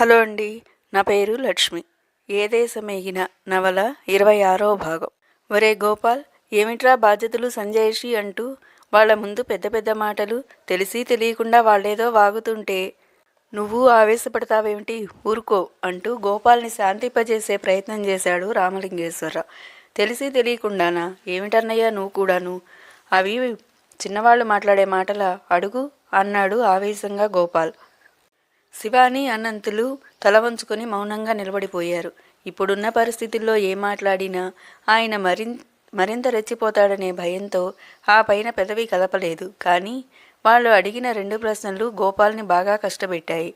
Hello అండి నా పేరు లక్ష్మి. ఏ దేశమేగిన నవల ఇరవై ఆరో భాగం. ఒరే గోపాల్ ఏమిట్రా బాధ్యతలు సంజయ్షి అంటూ వాళ్ళ ముందు పెద్ద పెద్ద మాటలు తెలిసి తెలియకుండా వాళ్ళేదో వాగుతుంటే నువ్వు ఆవేశపడతావేమిటి? ఊరుకో అంటూ గోపాల్ని శాంతింపజేసే ప్రయత్నం చేశాడు రామలింగేశ్వరరావు తెలిసి తెలియకుండానా? ఏమిటన్నయ్యా నువ్వు కూడాను? అవి చిన్నవాళ్ళు మాట్లాడే మాటల అడుగు అన్నాడు ఆవేశంగా గోపాల్. శివాని అనంతులు తల వంచుకొని మౌనంగా నిలబడిపోయారు. ఇప్పుడున్న పరిస్థితుల్లో ఏం మాట్లాడినా ఆయన మరిం మరింత రెచ్చిపోతాడనే భయంతో ఆ పైన పెదవి కదపలేదు కానీ వాళ్ళు అడిగిన రెండు ప్రశ్నలు గోపాల్ని బాగా కష్టపెట్టాయి.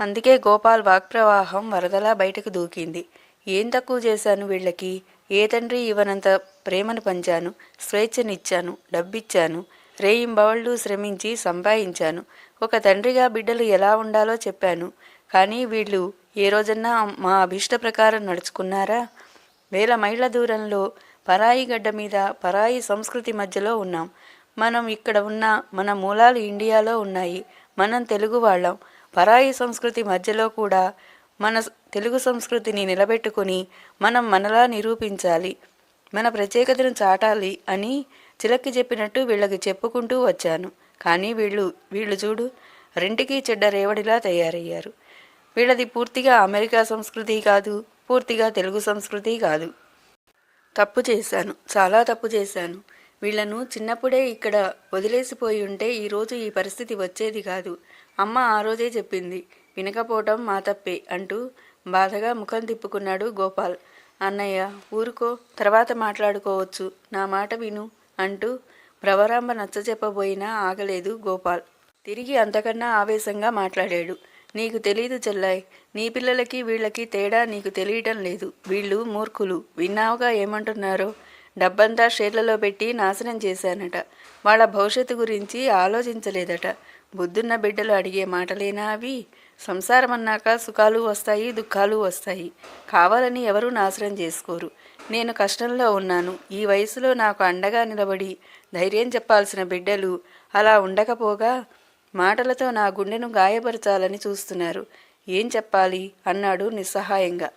అందుకే గోపాల్ వాక్ప్రవాహం వరదలా బయటకు దూకింది. ఏం తక్కువ చేశాను వీళ్ళకి? ఏ తండ్రి ఇవ్వనంత ప్రేమను పంచాను? స్వేచ్ఛనిచ్చాను? డబ్బిచ్చాను? రేయింబవళ్ళు శ్రమించి సంపాదించాను ఒక తండ్రిగా బిడ్డలు ఎలా ఉండాలో చెప్పాను. కానీ వీళ్ళు ఏ రోజన్నా మా అభిష్ట ప్రకారం నడుచుకున్నారా? వేల మైళ్ళ దూరంలో పరాయి గడ్డ మీద పరాయి సంస్కృతి మధ్యలో ఉన్నాం. మనం ఇక్కడ ఉన్న మన మూలాలు ఇండియాలో ఉన్నాయి. మనం తెలుగు వాళ్ళం. పరాయి సంస్కృతి మధ్యలో కూడా మన తెలుగు సంస్కృతిని నిలబెట్టుకుని మనం మనలా నిరూపించాలి. మన ప్రత్యేకతను చాటాలి అని చిలక్కి చెప్పినట్టు వీళ్ళకి చెప్పుకుంటూ వచ్చాను. కానీ వీళ్ళు వీళ్ళు చూడు రెంటికి చెడ్డ రేవడిలా తయారయ్యారు. వీళ్ళది పూర్తిగా అమెరికా సంస్కృతి కాదు పూర్తిగా తెలుగు సంస్కృతి కాదు. తప్పు చేశాను చాలా తప్పు చేశాను. వీళ్ళను చిన్నప్పుడే ఇక్కడ వదిలేసిపోయి ఉంటే ఈరోజు ఈ పరిస్థితి వచ్చేది కాదు. అమ్మ ఆ రోజే చెప్పింది వినకపోవటం మా తప్పే అంటూ బాధగా ముఖం తిప్పుకున్నాడు గోపాల్. అన్నయ్య ఊరుకో తర్వాత మాట్లాడుకోవచ్చు. నా మాట విను. అంటూ ప్రవరాంబ నచ్చజెప్పబోయినా ఆగలేదు గోపాల్. తిరిగి అంతకన్నా ఆవేశంగా మాట్లాడాడు. నీకు తెలీదు చెల్లాయ్ నీ పిల్లలకి వీళ్ళకి తేడా నీకు తెలియటం లేదు. వీళ్ళు మూర్ఖులు. విన్నావుగా ఏమంటున్నారో? డబ్బంతా షేర్లలో పెట్టి నాశనం చేశానట. వాళ్ళ భవిష్యత్తు గురించి ఆలోచించలేదట. బుద్ధున్న బిడ్డలు అడిగే మాటలేనా అవి? సంసారం అన్నాక సుఖాలు వస్తాయి దుఃఖాలు వస్తాయి. కావాలని ఎవరూ నాశనం చేసుకోరు. నేను కష్టంలో ఉన్నాను. ఈ వయసులో నాకు అండగా నిలబడి ధైర్యం చెప్పాల్సిన బిడ్డలు అలా ఉండకపోగా మాటలతో నా గుండెను గాయపరచాలని చూస్తున్నారు. ఏం చెప్పాలి? అన్నాడు నిస్సహాయంగా.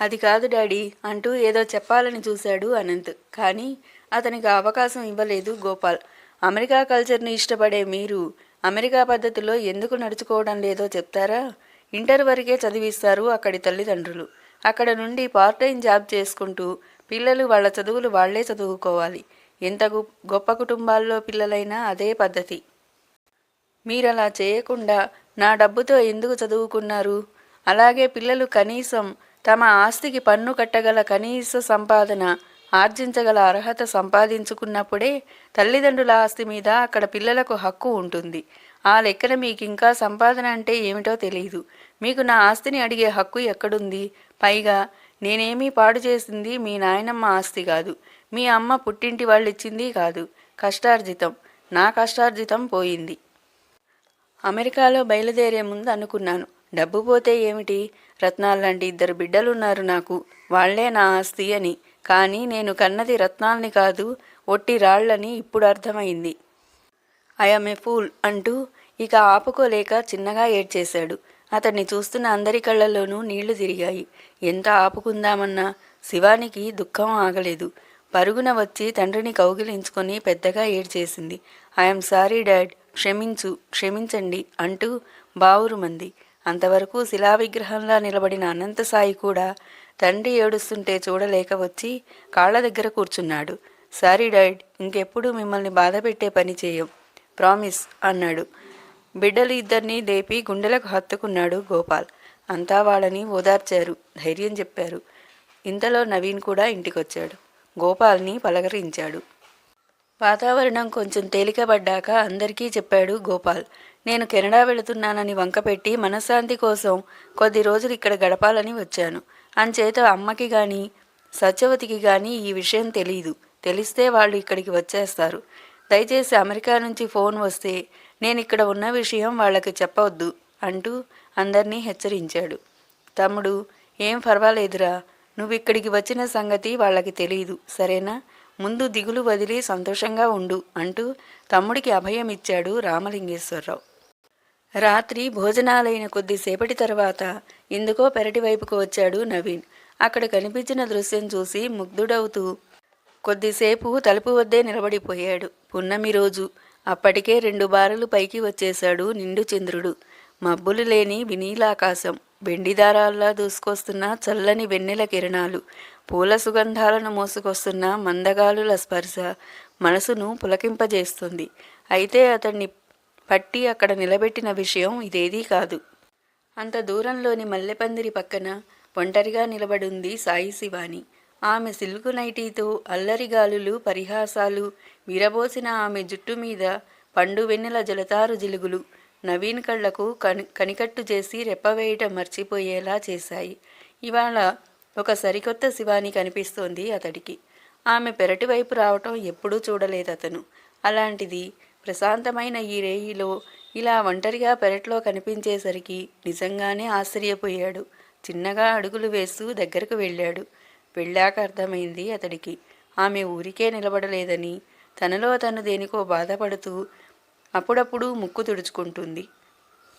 అది కాదు డాడీ అంటూ ఏదో చెప్పాలని చూశాడు అనంత్. కానీ అతనికి అవకాశం ఇవ్వలేదు గోపాల్. అమెరికా కల్చర్ని ఇష్టపడే మీరు అమెరికా పద్ధతిలో ఎందుకు నడుచుకోవడం లేదో చెప్తారా? ఇంటర్ వరకే చదివిస్తారు అక్కడి తల్లిదండ్రులు. అక్కడ నుండి పార్ట్ టైం జాబ్ చేసుకుంటూ పిల్లలు వాళ్ళ చదువులు వాళ్ళే చదువుకోవాలి. ఎంత గొప్ప కుటుంబాల్లో పిల్లలైనా అదే పద్ధతి. మీరలా చేయకుండా నా డబ్బుతో ఎందుకు చదువుకున్నారు? అలాగే పిల్లలు కనీసం తమ ఆస్తికి పన్ను కట్టగల కనీస సంపాదన ఆర్జించగల అర్హత సంపాదించుకున్నప్పుడే తల్లిదండ్రుల ఆస్తి మీద అక్కడ పిల్లలకు హక్కు ఉంటుంది. ఆ లెక్కన మీకు ఇంకా సంపాదన అంటే ఏమిటో తెలియదు మీకు నా ఆస్తిని అడిగే హక్కు ఎక్కడుంది? పైగా నేనేమీ పాడు చేసింది మీ నాయనమ్మ ఆస్తి కాదు. మీ అమ్మ పుట్టింటి వాళ్ళు ఇచ్చింది కాదు. కష్టార్జితం. నా కష్టార్జితం పోయింది. అమెరికాలో బయలుదేరే ముందు అనుకున్నాను. డబ్బు పోతే ఏమిటి? రత్నాల్లాంటి ఇద్దరు బిడ్డలున్నారు నాకు. వాళ్ళే నా ఆస్తి అని. కానీ నేను కన్నది రత్నాల్ని కాదు ఒట్టి రాళ్ళని ఇప్పుడు అర్థమైంది. ఐఎమ్ ఏ ఫూల్ అంటూ ఇక ఆపుకోలేక చిన్నగా ఏడ్చేశాడు. అతన్ని చూస్తున్న అందరి కళ్ళల్లోనూ నీళ్ళు తిరిగాయి. ఎంత ఆపుకుందామన్నా శివానికి దుఃఖం ఆగలేదు. పరుగున వచ్చి తండ్రిని కౌగిలించుకొని పెద్దగా ఏడ్చేసింది. ఐఎమ్ సారీ డాడ్ క్షమించు క్షమించండి అంటూ బావురుమంది. అంతవరకు శిలా విగ్రహంలా నిలబడిన అనంతసాయి కూడా తండ్రి ఏడుస్తుంటే చూడలేక వచ్చి కాళ్ళ దగ్గర కూర్చున్నాడు. సారీ డాడ్ ఇంకెప్పుడు మిమ్మల్ని బాధ పెట్టే పని చేయం. ప్రామిస్ అన్నాడు. బిడ్డలు ఇద్దరినీ లేపి గుండెలకు హత్తుకున్నాడు గోపాల్. అంతా వాళ్ళని ఓదార్చారు ధైర్యం చెప్పారు. ఇంతలో నవీన్ కూడా ఇంటికొచ్చాడు. గోపాల్ని పలకరించాడు. వాతావరణం కొంచెం తేలికబడ్డాక అందరికీ చెప్పాడు గోపాల్. నేను కెనడా వెళుతున్నానని వంకపెట్టి మనశ్శాంతి కోసం కొద్ది రోజులు ఇక్కడ గడపాలని వచ్చాను. అంచేత అమ్మకి కానీ సత్యవతికి కానీ ఈ విషయం తెలియదు తెలిస్తే వాళ్ళు ఇక్కడికి వచ్చేస్తారు. దయచేసి అమెరికా నుంచి ఫోన్ వస్తే నేను ఇక్కడ ఉన్న విషయం వాళ్ళకి చెప్పవద్దు అంటూ అందరినీ హెచ్చరించాడు. తమ్ముడు ఏం పర్వాలేదురా నువ్వు ఇక్కడికి వచ్చిన సంగతి వాళ్ళకి తెలియదు సరేనా? ముందు దిగులు వదిలి సంతోషంగా ఉండు అంటూ తమ్ముడికి అభయం ఇచ్చాడు రామలింగేశ్వరరావు. రాత్రి భోజనాలైన కొద్దిసేపటి తర్వాత ఎందుకో పెరటి వైపుకు వచ్చాడు నవీన్. అక్కడ కనిపించిన దృశ్యం చూసి ముగ్ధుడవుతూ కొద్దిసేపు తలుపు వద్దే నిలబడిపోయాడు. పున్నమి రోజు. అప్పటికే రెండు బారలు పైకి వచ్చేశాడు నిండు చంద్రుడు. మబ్బులు లేని వినీలాకాశం. వెండిదారాల్లా దూసుకొస్తున్న చల్లని వెన్నెల కిరణాలు. పూల సుగంధాలను మోసుకొస్తున్న మందగాలుల స్పర్శ మనసును పులకింపజేస్తుంది. అయితే అతన్ని పట్టి అక్కడ నిలబెట్టిన విషయం ఇదేదీ కాదు. అంత దూరంలోని మల్లెపందిరి పక్కన ఒంటరిగా నిలబడుంది సాయి శివాని. ఆమె సిల్కు నైటీతో అల్లరిగాలులు పరిహాసాలు విరబోసిన ఆమె జుట్టు మీద పండు వెన్నెల జలతారు జిలుగులు నవీన్ కళ్ళకు కని కనికట్టు చేసి రెప్పవేయటం మర్చిపోయేలా చేశాయి. ఇవాళ ఒక సరికొత్త శివాని కనిపిస్తోంది అతడికి. ఆమె పెరటి వైపు రావటం ఎప్పుడూ చూడలేదు అతను అలాంటిది ప్రశాంతమైన ఈ రేయిలో ఇలా ఒంటరిగా పెరట్లో కనిపించేసరికి నిజంగానే ఆశ్చర్యపోయాడు. చిన్నగా అడుగులు వేస్తూ దగ్గరకు వెళ్ళాడు. వెళ్ళాక అర్థమైంది అతడికి. ఆమె ఊరికే నిలబడలేదని తనలో తను దేనికో బాధపడుతూ అప్పుడప్పుడు ముక్కు తుడుచుకుంటుంది.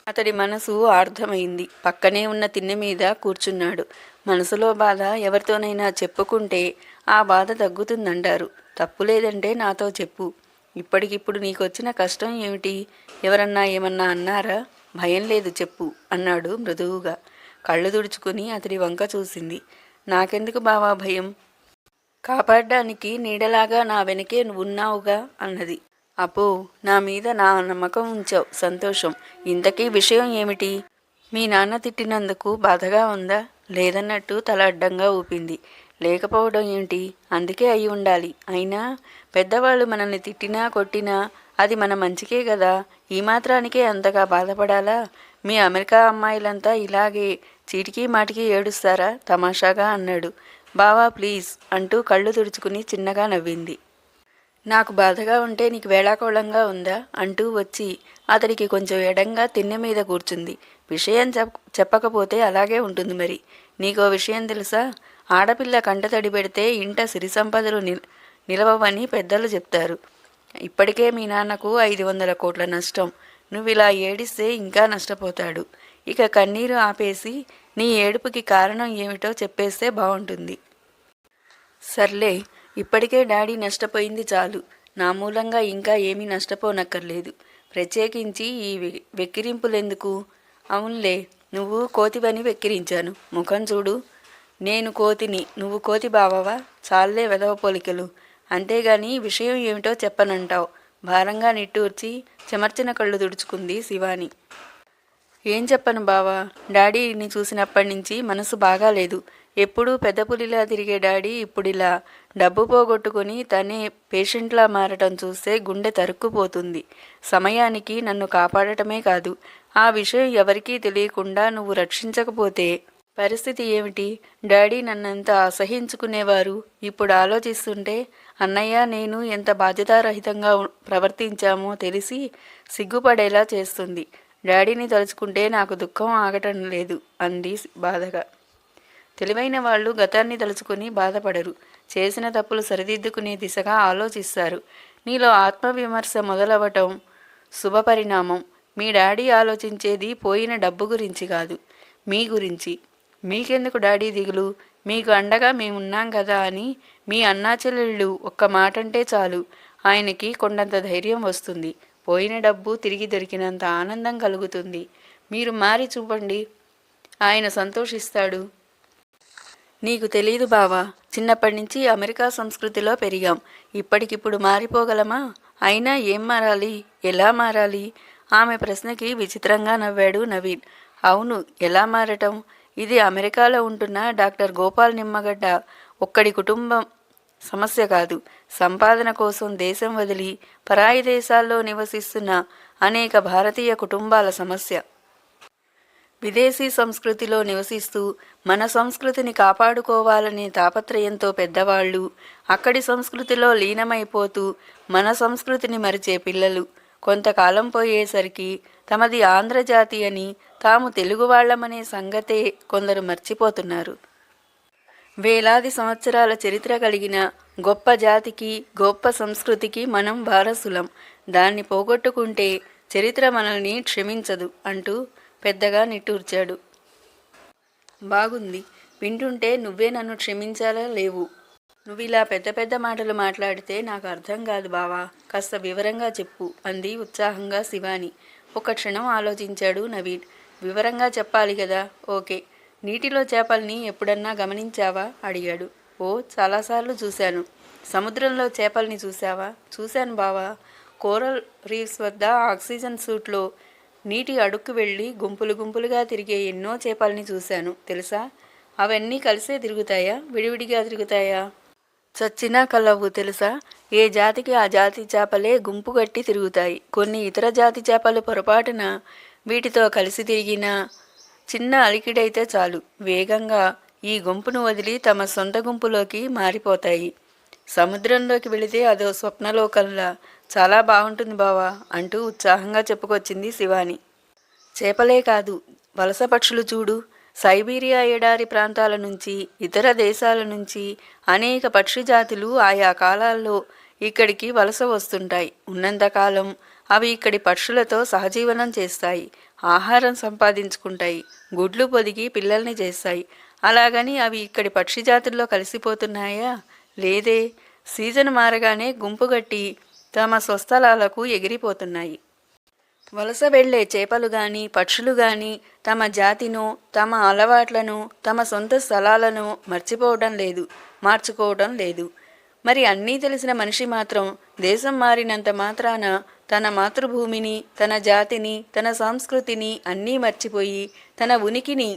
అతడి మనసు అర్థమైంది పక్కనే ఉన్న తిన్నె మీద కూర్చున్నాడు. మనసులో బాధ ఎవరితోనైనా చెప్పుకుంటే ఆ బాధ తగ్గుతుందంటారు. తప్పు లేదంటే నాతో చెప్పు. ఇప్పటికిప్పుడు నీకొచ్చిన కష్టం ఏమిటి? ఎవరన్నా ఏమన్నా అన్నారా? భయం లేదు చెప్పు అన్నాడు మృదువుగా. కళ్ళు తుడుచుకుని అతడి వంక చూసింది. నాకెందుకు బావా భయం? కాపాడడానికి నీడలాగా నా వెనకే ఉన్నావుగా అన్నది. అపో నా మీద నా నమ్మకం ఉంచావు. సంతోషం. ఇంతకీ విషయం ఏమిటి? మీ నాన్న తిట్టినందుకు బాధగా ఉందా? లేదన్నట్టు తల అడ్డంగా ఊపింది. లేకపోవడం ఏమిటి అందుకే అయి ఉండాలి. అయినా పెద్దవాళ్ళు మనల్ని తిట్టినా కొట్టినా అది మన మంచికే కదా ఈ మాత్రానికే అంతగా బాధపడాలా? మీ అమెరికా అమ్మాయిలంతా ఇలాగే చీటికి మాటికి ఏడుస్తారా? తమాషాగా అన్నాడు. బావా ప్లీజ్ అంటూ కళ్ళు తుడుచుకుని చిన్నగా నవ్వింది. నాకు బాధగా ఉంటే నీకు వేళాకోళంగా ఉందా? అంటూ వచ్చి అతడికి కొంచెం ఎడంగా తిన్నె మీద కూర్చుంది. విషయం చెప్ చెప్పకపోతే అలాగే ఉంటుంది మరి. నీకో విషయం తెలుసా? ఆడపిల్ల కంటతడి పెడితే ఇంట సిరి సంపదలు నిల్ నిలవవని పెద్దలు చెప్తారు. ఇప్పటికే మీ నాన్నకు ఐదు వందల కోట్ల నష్టం. నువ్వు ఇలా ఏడిస్తే ఇంకా నష్టపోతాడు. ఇక కన్నీరు ఆపేసి నీ ఏడుపుకి కారణం ఏమిటో చెప్పేస్తే బాగుంటుంది సర్లే ఇప్పటికే డాడీ నష్టపోయింది చాలు. నా మూలంగా ఇంకా ఏమీ నష్టపోనక్కర్లేదు. ప్రత్యేకించి ఈ వె- వెక్కిరింపులెందుకు? అవునులే నువ్వు కోతివని వెక్కిరించాను. ముఖం చూడు. నేను కోతిని నువ్వు కోతి బావవా? చాలే వెదవ పోలికలు. అంతేగాని విషయం ఏమిటో చెప్పనంటావు. భారంగా నిట్టూర్చి చెమర్చిన కళ్ళు తుడుచుకుంది శివాని. ఏం చెప్పను బావా? డాడీని చూసినప్పటి నుంచి మనసు బాగాలేదు ఎప్పుడూ పెద్ద పులిలా తిరిగే డాడీ ఇప్పుడు ఇలా డబ్బు పోగొట్టుకుని తనే పేషెంట్లా మారటం చూస్తే గుండె తరుక్కుపోతుంది. సమయానికి నన్ను కాపాడటమే కాదు. ఆ విషయం ఎవరికీ తెలియకుండా నువ్వు రక్షించకపోతే పరిస్థితి ఏమిటి? డాడీ నన్నంత అసహించుకునేవారు? ఇప్పుడు ఆలోచిస్తుంటే అన్నయ్య నేను ఎంత బాధ్యతారహితంగా ప్రవర్తించామో తెలిసి సిగ్గుపడేలా చేస్తుంది. డాడీని తలుచుకుంటే నాకు దుఃఖం ఆగటం లేదు అంది బాధగా. తెలివైన వాళ్ళు గతాన్ని తలుచుకుని బాధపడరు. చేసిన తప్పులు సరిదిద్దుకునే దిశగా ఆలోచిస్తారు. నీలో ఆత్మవిమర్శ మొదలవటం శుభపరిణామం. మీ డాడీ ఆలోచించేది పోయిన డబ్బు గురించి కాదు మీ గురించి. మీకెందుకు డాడీ దిగులు? మీకు అండగా మేమున్నాం కదా అని మీ అన్నా చెల్లెళ్ళు ఒక్క మాట అంటే చాలు. ఆయనకి కొండంత ధైర్యం వస్తుంది. పోయిన డబ్బు తిరిగి దొరికినంత ఆనందం కలుగుతుంది. మీరు మారి చూపండి. ఆయన సంతోషిస్తాడు. నీకు తెలీదు బావా చిన్నప్పటి నుంచి అమెరికా సంస్కృతిలో పెరిగాం. ఇప్పటికిప్పుడు మారిపోగలమా? అయినా ఏం మారాలి? ఎలా మారాలి? ఆమె ప్రశ్నకి విచిత్రంగా నవ్వాడు నవీన్. అవును ఎలా మారటం? ఇది అమెరికాలో ఉంటున్న డాక్టర్ గోపాల్ నిమ్మగడ్డ. ఒక్కడి కుటుంబం సమస్య కాదు. సంపాదన కోసం దేశం వదిలి పరాయి దేశాల్లో నివసిస్తున్న అనేక భారతీయ కుటుంబాల సమస్య. విదేశీ సంస్కృతిలో నివసిస్తూ మన సంస్కృతిని కాపాడుకోవాలనే తాపత్రయంతో పెద్దవాళ్ళు అక్కడి సంస్కృతిలో లీనమైపోతూ మన సంస్కృతిని మరిచే పిల్లలు. కొంతకాలం పోయేసరికి తమది ఆంధ్రజాతి అని తాము తెలుగు వాళ్ళమనే సంగతే కొందరు మర్చిపోతున్నారు. వేలాది సంవత్సరాల చరిత్ర కలిగిన గొప్ప జాతికి గొప్ప సంస్కృతికి మనం వారసులం. దాన్ని పోగొట్టుకుంటే చరిత్ర మనల్ని క్షమించదు అంటూ పెద్దగా నిట్టూర్చాడు. బాగుంది. వింటుంటే నువ్వే నన్ను క్షమించాలా లేవు. నువ్వు ఇలా పెద్ద పెద్ద మాటలు మాట్లాడితే నాకు అర్థం కాదు బావా. కాస్త వివరంగా చెప్పు అంది ఉత్సాహంగా శివాని. ఒక క్షణం ఆలోచించాడు నవీన్. వివరంగా చెప్పాలి కదా? ఓకే. నీటిలో చేపల్ని ఎప్పుడన్నా గమనించావా? అడిగాడు. ఓ చాలాసార్లు చూశాను. సముద్రంలో చేపల్ని చూశావా? చూశాను బావా. కోరల్ రీఫ్స్ వద్ద ఆక్సిజన్ సూట్లో నీటి అడుక్కు వెళ్ళి గుంపులు గుంపులుగా తిరిగే ఎన్నో చేపల్ని చూశాను. తెలుసా? అవన్నీ కలిసే తిరుగుతాయా? విడివిడిగా తిరుగుతాయా? చచ్చినా కలవు తెలుసా? ఏ జాతికి ఆ జాతి చేపలే గుంపు కట్టి తిరుగుతాయి. కొన్ని ఇతర జాతి చేపలు పొరపాటున వీటితో కలిసి తిరిగినా చిన్న అలికిడైతే చాలు. వేగంగా ఈ గుంపును వదిలి తమ సొంత గుంపులోకి మారిపోతాయి. సముద్రంలోకి వెళితే అదో స్వప్నలోకంలా. చాలా బాగుంటుంది బావా అంటూ ఉత్సాహంగా చెప్పుకొచ్చింది శివాని. చేపలే కాదు వలస పక్షులు చూడు. సైబీరియా ఎడారి ప్రాంతాల నుంచి ఇతర దేశాల నుంచి అనేక పక్షి జాతులు ఆయా కాలాల్లో ఇక్కడికి వలస వస్తుంటాయి. ఉన్నంతకాలం అవి ఇక్కడి పక్షులతో సహజీవనం చేస్తాయి ఆహారం సంపాదించుకుంటాయి గుడ్లు పొదిగి పిల్లల్ని చేస్తాయి. అలాగని అవి ఇక్కడి పక్షి జాతుల్లో కలిసిపోతున్నాయా? లేదే. సీజన్ మారగానే గుంపుగట్టి తమ స్వస్థలాలకు ఎగిరిపోతున్నాయి. వలస వెళ్ళే చేపలు గాని పక్షులు గాని తమ జాతిను తమ అలవాట్లను తమ సొంత స్థలాలను మర్చిపోవడం లేదు మార్చుకోవడం లేదు. మరి అన్నీ తెలిసిన మనిషి మాత్రం దేశం మారినంత మాత్రాన తన మాతృభూమిని తన జాతిని తన సంస్కృతిని అన్నీ మర్చిపోయి తన ఉనికిని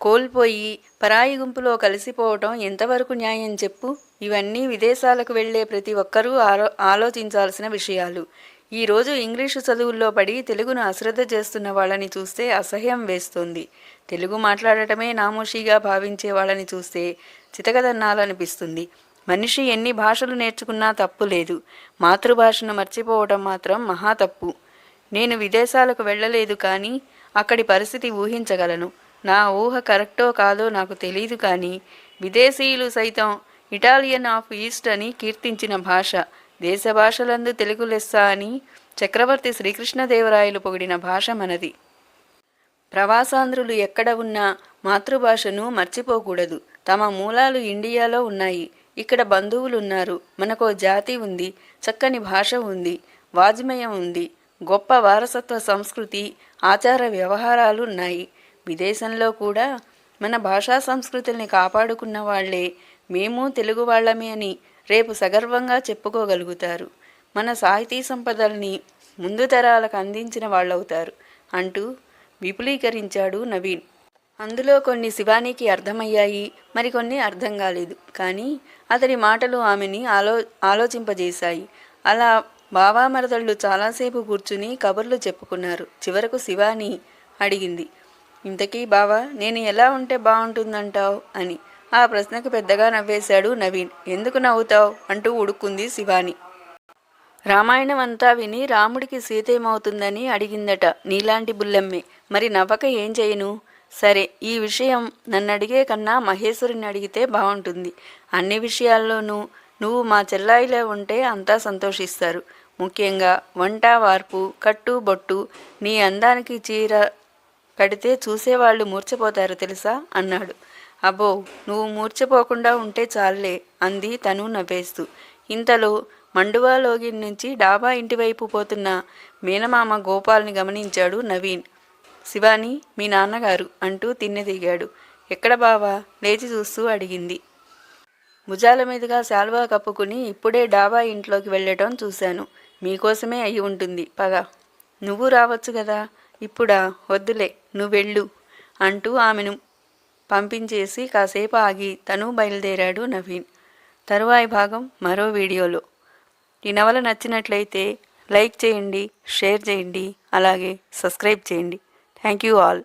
కోల్పోయి పరాయి గుంపులో కలిసిపోవటం ఎంతవరకు న్యాయం చెప్పు? ఇవన్నీ విదేశాలకు వెళ్ళే ప్రతి ఒక్కరూ ఆలో ఆలోచించాల్సిన విషయాలు. ఈరోజు ఇంగ్లీషు చదువుల్లో పడి తెలుగును అశ్రద్ధ చేస్తున్న వాళ్ళని చూస్తే అసహ్యం వేస్తుంది. తెలుగు మాట్లాడటమే నామోషిగా భావించే వాళ్ళని చూస్తే చితకదన్నాలనిపిస్తుంది. మనిషి ఎన్ని భాషలు నేర్చుకున్నా తప్పు లేదు. మాతృభాషను మర్చిపోవడం మాత్రం మహా తప్పు. నేను విదేశాలకు వెళ్ళలేదు కానీ అక్కడి పరిస్థితి ఊహించగలను. నా ఊహ కరెక్టో కాదో నాకు తెలియదు కానీ విదేశీయులు సైతం ఇటాలియన్ ఆఫ్ ఈస్ట్ అని కీర్తించిన భాష. దేశ భాషలందు తెలుగు లెస్స అని చక్రవర్తి శ్రీకృష్ణదేవరాయలు పొగిడిన భాష మనది. ప్రవాసాంధ్రులు ఎక్కడ ఉన్నా మాతృభాషను మర్చిపోకూడదు. తమ మూలాలు ఇండియాలో ఉన్నాయి. ఇక్కడ బంధువులు ఉన్నారు మనకో జాతి ఉంది. చక్కని భాష ఉంది. వాజ్మయం ఉంది. గొప్ప వారసత్వ సంస్కృతి ఆచార వ్యవహారాలు ఉన్నాయి. విదేశంలో కూడా మన భాషా సంస్కృతుల్ని కాపాడుకున్న వాళ్ళే. మేము తెలుగు వాళ్ళమే అని రేపు సగర్వంగా చెప్పుకోగలుగుతారు. మన సాహితీ సంపదల్ని ముందు తరాలకు అందించిన వాళ్ళవుతారు అంటూ విపులీకరించాడు నవీన్. అందులో కొన్ని శివానికి అర్థమయ్యాయి మరికొన్ని అర్థం కాలేదు. కానీ అతని మాటలు ఆమెని ఆలో ఆలోచింపజేశాయి. అలా బావామరదళ్ళు చాలాసేపు కూర్చుని కబుర్లు చెప్పుకున్నారు. చివరకు శివాని అడిగింది ఇంతకీ బావా నేను ఎలా ఉంటే బాగుంటుందంటావు అని. ఆ ప్రశ్నకు పెద్దగా నవ్వేశాడు నవీన్. ఎందుకు నవ్వుతావు? అంటూ ఉడుక్కుంది శివాని. రామాయణం అంతా విని రాముడికి సీతేమవుతుందని అడిగిందట నీలాంటి బుల్లెమ్మే. మరి నవ్వక ఏం చేయను? సరే ఈ విషయం నన్ను అడిగే కన్నా మహేశ్వరుని అడిగితే బాగుంటుంది అన్ని విషయాల్లోనూ నువ్వు మా చెల్లాయిలో ఉంటే అంతా సంతోషిస్తారు. ముఖ్యంగా వంట వార్పు కట్టు బొట్టు నీ అందానికి చీర కడితే చూసేవాళ్ళు మూర్చపోతారు తెలుసా? అన్నాడు. అబ్బో నువ్వు మూర్చపోకుండా ఉంటే చాలే అంది తను నవ్వేస్తూ. ఇంతలో మండువాలోగి నుంచి డాబా ఇంటివైపు పోతున్న మేనమామ గోపాల్ని గమనించాడు నవీన్. శివాని మీ నాన్నగారు అంటూ తిన్నెదిగాడు. ఎక్కడ బావా? లేచి చూస్తూ అడిగింది. భుజాల మీదుగా శాల్వా కప్పుకుని ఇప్పుడే డాబా ఇంట్లోకి వెళ్ళటం చూశాను. మీకోసమే అయి ఉంటుంది. పద. నువ్వు రావచ్చు కదా ఇప్పుడా? వద్దులే. నువ్వెళ్ళు అంటూ ఆమెను పంపించేసి కాసేపు ఆగి తను బయలుదేరాడు నవీన్. తరువాయి భాగం మరో వీడియోలో. ఈ నవల నచ్చినట్లయితే లైక్ చేయండి షేర్ చేయండి అలాగే సబ్స్క్రైబ్ చేయండి. Thank you all.